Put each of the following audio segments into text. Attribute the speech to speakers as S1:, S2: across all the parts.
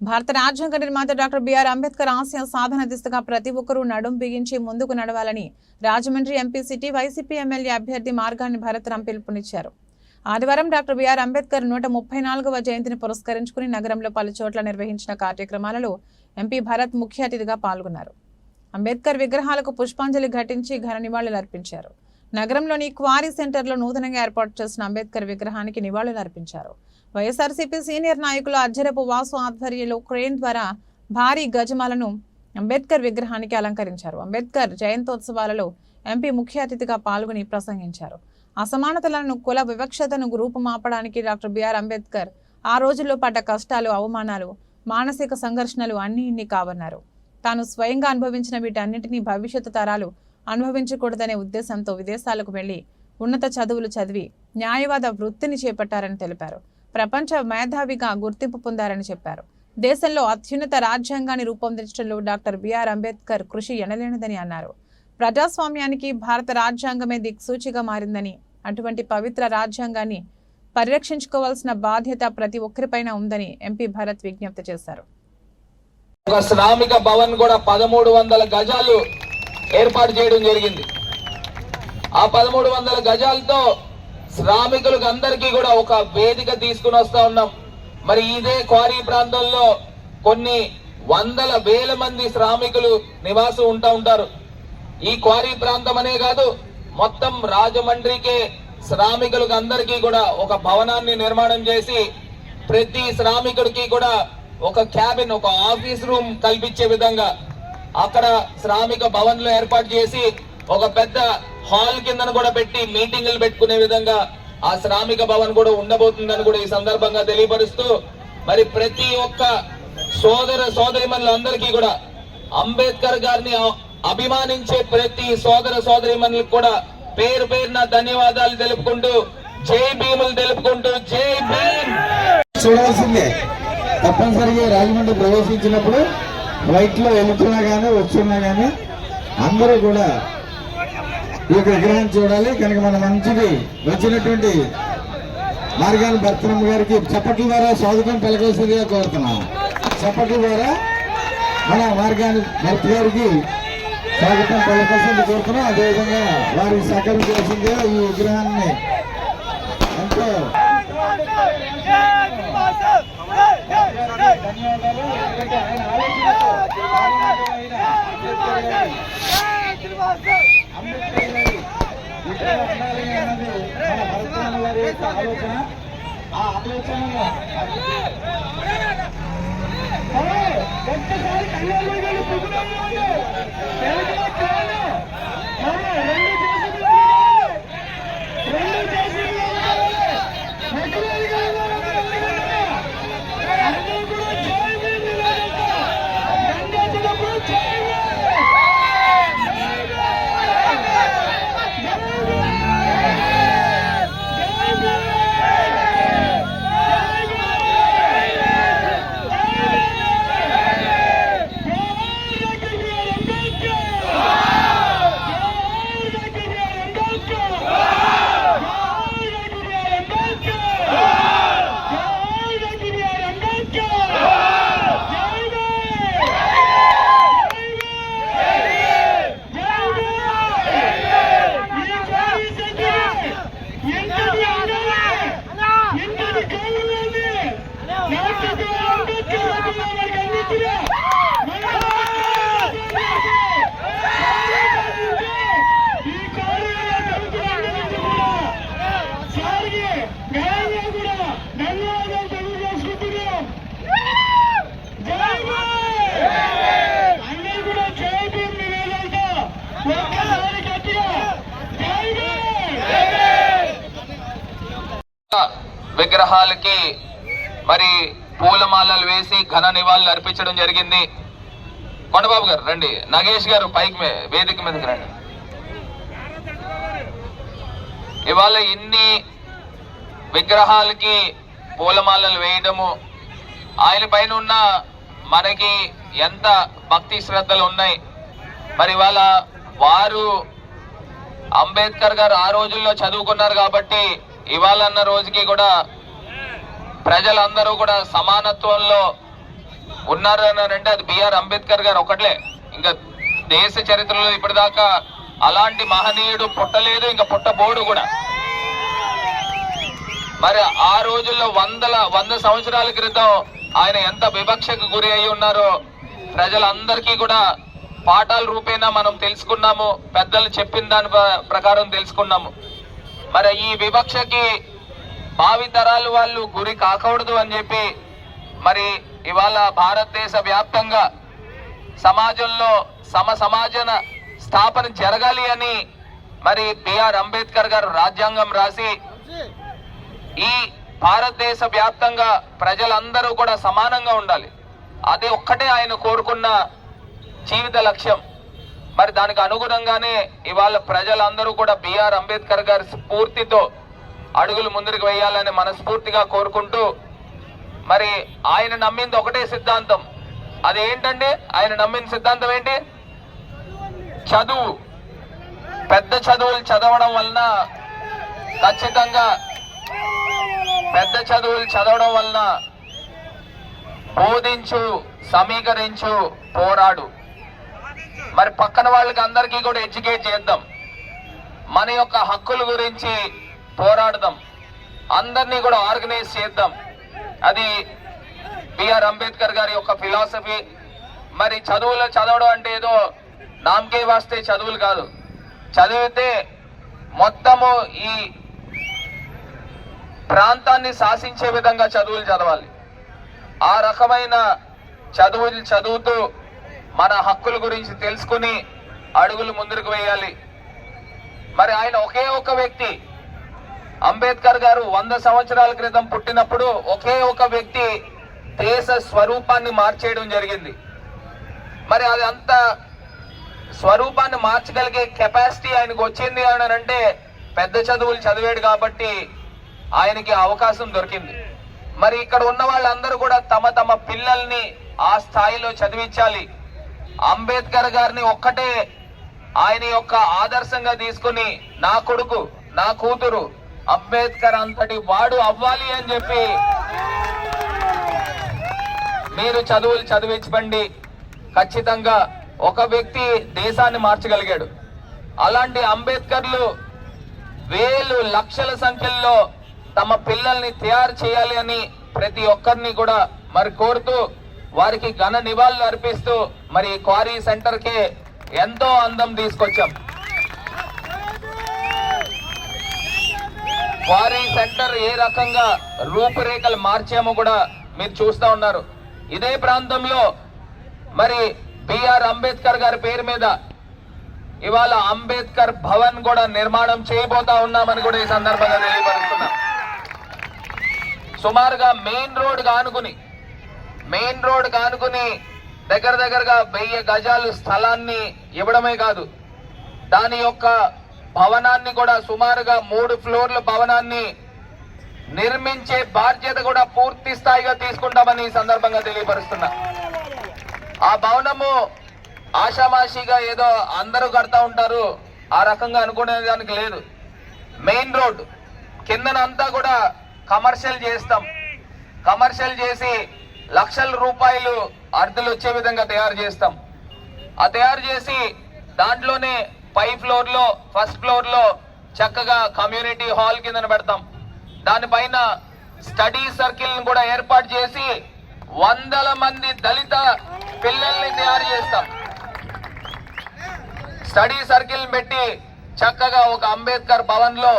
S1: భారత రాజ్యాంగ నిర్మాత డాక్టర్ బిఆర్ అంబేద్కర్ ఆశయ సాధన దిశగా ప్రతి ఒక్కరూ నడుం బిగించి ముందుకు నడవాలని Rajahmundry MP city YCP MLA అభ్యర్థి మార్గాన్ని భరతరాం పిలుపునిచ్చారు. ఆదివారం డాక్టర్ బిఆర్ అంబేద్కర్ నూట ముప్పై నాలుగవ జయంతిని పురస్కరించుకుని నగరంలో పలు చోట్ల నిర్వహించిన కార్యక్రమాలలో ఎంపీ భరత్ ముఖ్య అతిథిగా పాల్గొన్నారు. అంబేద్కర్ విగ్రహాలకు పుష్పాంజలి ఘటించి ఘన నివాళులర్పించారు. నగరంలోని క్వారీ సెంటర్లో నూతనంగా ఏర్పాటు చేసిన అంబేద్కర్ విగ్రహానికి నివాళులర్పించారు వైఎస్ఆర్సీపీ సీనియర్ నాయకులు అజ్జరపు వాసు ఆధ్వర్యంలో క్రేన్ ద్వారా భారీ గజమాలను అంబేద్కర్ విగ్రహానికి అలంకరించారు. అంబేద్కర్ జయంతోత్సవాలలో ఎంపీ ముఖ్య అతిథిగా పాల్గొని ప్రసంగించారు. అసమానతలను కుల వివక్షతను రూపుమాపడానికి డాక్టర్ బిఆర్ అంబేద్కర్ ఆ రోజుల్లో పడ్డ కష్టాలు అవమానాలు మానసిక సంఘర్షణలు అన్ని ఇన్ని కావన్నారు. తాను స్వయంగా అనుభవించిన వీటన్నిటినీ భవిష్యత్తు తరాలు అనుభవించకూడదనే ఉద్దేశంతో విదేశాలకు వెళ్ళి ఉన్నత చదువులు చదివి న్యాయవాద వృత్తిని చేపట్టారని తెలిపారు. ప్రపంచ మేధావిగా గుర్తింపు పొందారని చెప్పారు. దేశంలో అత్యున్నత రాజ్యాంగాన్ని రూపొందించడంలో డాక్టర్ బిఆర్ అంబేద్కర్ కృషి ఎనలేనిదని అన్నారు. ప్రజాస్వామ్యానికి భారత రాజ్యాంగమే దిక్సూచిగా మారిందని అటువంటి పవిత్ర రాజ్యాంగాన్ని పరిరక్షించుకోవాల్సిన బాధ్యత ప్రతి ఒక్కరిపైన ఉందని ఎంపీ భరత్ విజ్ఞప్తి చేశారు.
S2: ఒక శ్రామిక భవన్ కూడా పదమూడు వందల గజాలు ఏర్పాటు చేయడం జరిగింది. ఆ పదమూడు వందల గజాలతో శ్రామికులకు అందరికీ కూడా ఒక వేదిక తీసుకుని వస్తా ఉన్నాం. మరి ఇదే క్వారీ ప్రాంతంలో కొన్ని వందల వేల మంది శ్రామికులు నివాసం ఉంటా ఉంటారు. ఈ క్వారీ ప్రాంతం అనే కాదు మొత్తం రాజమండ్రికే శ్రామికులకు అందరికీ కూడా ఒక భవనాన్ని నిర్మాణం చేసి ప్రతి శ్రామికుడికి కూడా ఒక క్యాబిన్ ఒక ఆఫీస్ రూమ్ కల్పించే విధంగా అక్కడ శ్రామిక భవన్లో ఏర్పాటు చేసి ఒక పెద్ద హాల్ కిందను కూడా పెట్టి మీటింగులు పెట్టుకునే విధంగా ఆ శ్రామిక భవన్ కూడా ఉండబోతుందని కూడా ఈ సందర్భంగా తెలియపరుస్తూ మరి ప్రతి ఒక్క సోదర సోదరిమణులందరికీ కూడా అంబేద్కర్ గారిని అభిమానించే ప్రతి సోదర సోదరిమణులకు కూడా పేరు పేరున ధన్యవాదాలు తెలుపుకుంటూ జై భీములు తెలుపుకుంటూ జై భీమ్!
S3: చూడాల్సిందే. తప్పనిసరిగా రాజమండ్రి ప్రవేశించినప్పుడు ఫ్లైట్లో వెళ్తున్నా కానీ వస్తున్నా కానీ అందరూ కూడా ఈ యొక్క విగ్రహం చూడాలి. కనుక మన మంచిది వచ్చినటువంటి మార్గాన్ని భర్తనమ్మ గారికి చప్పట్ల ద్వారా స్వాగతం పలకాల్సిందిగా కోరుతున్నాం. చప్పట్ల ద్వారా మన మార్గాన్ని భర్త గారికి స్వాగతం పలకాల్సింది కోరుతున్నాం. అదేవిధంగా వారికి సహకరించాల్సిందిగా ఈ విగ్రహాన్ని ఎంతో ధన్యవాదాలు ఎందుకంటే ఆయన ఆలోచనతో ఆయన అంబేద్కర్ ఆలోచన ఆ ఆలోచనలో ఒక్కసారి కళ్యాణ గారి పొగుడండి తెలుగులో కాదు మన రెండు చేతులు రెండు చేతులు ఒకరి కాదు అందరూ కూడా జై భీమ్ నిలబడతా. దండేసినప్పుడు జై భీమ్. ధన్యవాదాలు తెలియజేసుకుంటున్నాం జై భీమ్! అందరూ కూడా జై భీమ్ నినాదాలతో ఒక్కసారి గట్టిగా జై భీమ్!
S2: విగ్రహాలకి మరి పూలమాలలు వేసి ఘన నివాళులు అర్పించడం జరిగింది. కొండబాబు గారు రండి. నగేష్ గారు పైకి వేదిక మీదకి రండి. ఇవాళ ఇన్ని విగ్రహాలకి పూలమాలలు వేయడము ఆయన పైన ఉన్న మనకి ఎంత భక్తి శ్రద్ధలు ఉన్నాయి. మరి ఇవాళ వారు అంబేద్కర్ గారు ఆ రోజుల్లో చదువుకున్నారు కాబట్టి ఇవాళన్న రోజుకి కూడా ప్రజలందరూ కూడా సమానత్వంలో ఉన్నారు అని అంటే అది బిఆర్ అంబేద్కర్ గారు ఒకట్లే. ఇంకా దేశ చరిత్రలో ఇప్పటిదాకా అలాంటి మహనీయుడు పుట్టలేదు ఇంకా పుట్టబోడు కూడా. మరి ఆ రోజుల్లో వందల వంద సంవత్సరాల క్రితం ఆయన ఎంత వివక్షకు గురి అయి ఉన్నారో ప్రజలందరికీ కూడా పాఠాల రూపేణా మనం తెలుసుకున్నాము పెద్దలు చెప్పిన దాని ప్రకారం తెలుసుకున్నాము. మరి ఈ వివక్షకి భావి తరాలు వాళ్ళు గురి కాకూడదు అని చెప్పి మరి ఇవాళ భారతదేశ వ్యాప్తంగా సమాజంలో సమ సమాజన స్థాపన జరగాలి అని మరి బిఆర్ అంబేద్కర్ గారు రాజ్యాంగం రాసి ఈ భారతదేశ వ్యాప్తంగా ప్రజలందరూ కూడా సమానంగా ఉండాలి. అదే ఒక్కటే ఆయన కోరుకున్న జీవిత లక్ష్యం. మరి దానికి అనుగుణంగానే ఇవాళ ప్రజలందరూ కూడా బిఆర్ అంబేద్కర్ గారి స్ఫూర్తితో అడుగులు ముందుకు వేయాలని మనస్ఫూర్తిగా కోరుకుంటూ మరి ఆయన నమ్మింది ఒకటే సిద్ధాంతం. అది ఆయన నమ్మిన సిద్ధాంతం ఏంటి? చదువు. పెద్ద చదువులు చదవడం వలన ఖచ్చితంగా పెద్ద చదువులు చదవడం వలన బోధించు సమీకరించు పోరాడు. మరి పక్కన వాళ్ళకి అందరికీ కూడా ఎడ్యుకేట్ చేద్దాం. మన యొక్క హక్కుల గురించి పోరాడదాం. అందరినీ కూడా ఆర్గనైజ్ చేద్దాం. అది బిఆర్ అంబేద్కర్ గారి యొక్క ఫిలాసఫీ. మరి చదువులు చదవడం అంటే ఏదో నామకే వాస్తే చదువులు కాదు. చదివితే మొత్తము ఈ ప్రాంతాన్ని శాసించే విధంగా చదువులు చదవాలి. ఆ రకమైన చదువులు చదువుతూ మన హక్కుల గురించి తెలుసుకుని అడుగులు ముందుకు వేయాలి. మరి ఆయన ఒకే ఒక వ్యక్తి. అంబేద్కర్ గారు వంద సంవత్సరాల క్రితం పుట్టినప్పుడు ఒకే ఒక వ్యక్తి దేశ స్వరూపాన్ని మార్చేయడం జరిగింది. మరి అది అంత స్వరూపాన్ని మార్చగలిగే కెపాసిటీ ఆయనకు వచ్చింది అని అంటే పెద్ద చదువులు చదివాడు కాబట్టి ఆయనకి అవకాశం దొరికింది. మరి ఇక్కడ ఉన్న వాళ్ళందరూ కూడా తమ తమ పిల్లల్ని ఆ స్థాయిలో చదివించాలి. అంబేద్కర్ గారిని ఒక్కటే ఆయన యొక్క ఆదర్శంగా తీసుకుని నా కొడుకు నా కూతురు అంబేద్కర్ అంతటి వాడు అవ్వాలి అని చెప్పి మీరు చదువులు చదివించబండి ఖచ్చితంగా ఒక వ్యక్తి దేశాన్ని మార్చగలిగాడు. అలాంటి అంబేద్కర్లు వేలు లక్షల సంఖ్యల్లో తమ పిల్లల్ని తయారు చేయాలి అని ప్రతి ఒక్కరిని కూడా మరి కోరుతూ వారికి ఘన నివాళులు అర్పిస్తూ మరి క్వారీ సెంటర్కి ఎంతో అందం తీసుకొచ్చాం. క్వారీ సెంటర్ ఏ రకంగా రూపురేఖలు మార్చామో కూడా మీరు చూస్తా ఉన్నారు. ఇదే ప్రాంతంలో మరి బిఆర్ అంబేద్కర్ గారి పేరు మీద ఇవాళ అంబేద్కర్ భవన్ కూడా నిర్మాణం చేయబోతా ఉన్నామని కూడా ఈ సందర్భంగా తెలియపరుస్తున్నాం. సుమారుగా మెయిన్ రోడ్ కానుకుని మెయిన్ రోడ్ కానుకుని దగ్గర దగ్గరగా వెయ్యి గజాలు స్థలాన్ని ఇవ్వడమే కాదు దాని యొక్క భవనాన్ని కూడా సుమారుగా మూడు ఫ్లోర్ల భవనాన్ని నిర్మించే బాధ్యత కూడా పూర్తి స్థాయిగా తీసుకుంటామని ఈ సందర్భంగా తెలియపరుస్తున్నా. ఆ భవనము ఆషామాషిగా ఏదో అందరూ కడతా ఉంటారు ఆ రకంగా అనుకునే దానికి లేదు. మెయిన్ రోడ్ కిందనంతా కూడా కమర్షియల్ చేస్తాం. కమర్షియల్ చేసి లక్షల రూపాయలు అర్ధులు వచ్చే విధంగా తయారు చేస్తాం. ఆ తయారు చేసి దాంట్లోనే పై ఫ్లోర్లో ఫస్ట్ ఫ్లోర్లో చక్కగా కమ్యూనిటీ హాల్ కింద పెడతాం. దానిపైన స్టడీ సర్కిల్ని కూడా ఏర్పాటు చేసి వందల మంది దళిత పిల్లల్ని తయారు చేస్తాం. స్టడీ సర్కిల్ పెట్టి చక్కగా ఒక అంబేద్కర్ భవన్లో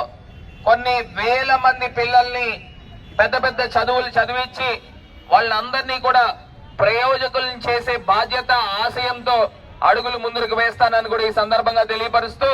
S2: కొన్ని వేల మంది పిల్లల్ని పెద్ద పెద్ద చదువులు చదివించి వాళ్ళందరినీ కూడా ప్రయోజకులను చేసే బాధ్యత ఆశయంతో అడుగులు ముందుకు వేస్తానని కూడా ఈ సందర్భంగా తెలియపరుస్తూ